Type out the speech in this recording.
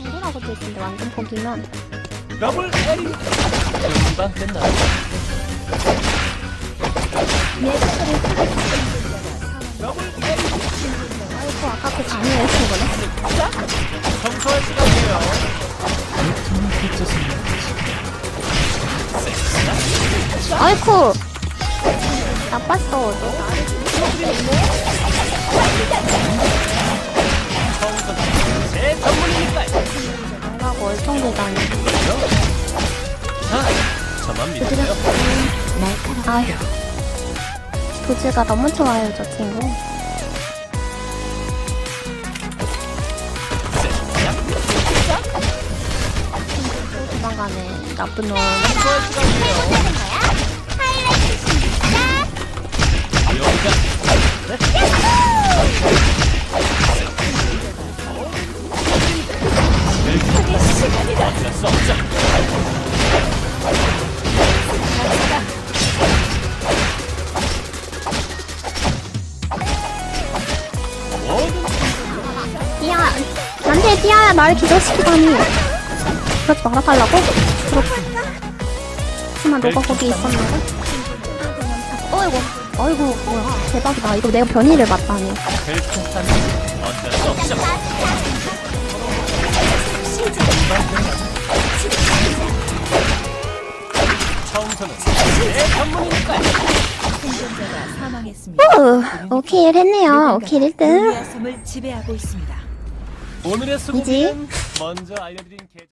우리라고 돼 있는데 완전 보기면 더블 에리 금방 끝나요 더블 에리 아이고 아까 그 장애에 쓴 거네. 청소할 시간이에요? 아이쿠! 나빴어 너. 제 전문이니까요. 뭐라고 얼통대다니. 자 저만 믿으세요 아휴. 도즈가 너무 좋아요 저 친구. 도망가네. 나쁜 놈. 수 없죠 띠야 안돼 띠야야 나를 기절시키다니. 그러지 말아달라고? 그렇구나. 하지만 너가 거기 있었는데. 어이구 어이구 뭐야 대박이다 이거 내가 변이를 맞다니. 벨트한 어쩔 수 없죠 생존자가 사망했습니다. 후, 오케이 했네요. 오케이 1등. 섬을 지배하고 있습니다. 오늘의 수고는 먼저 알려드린 계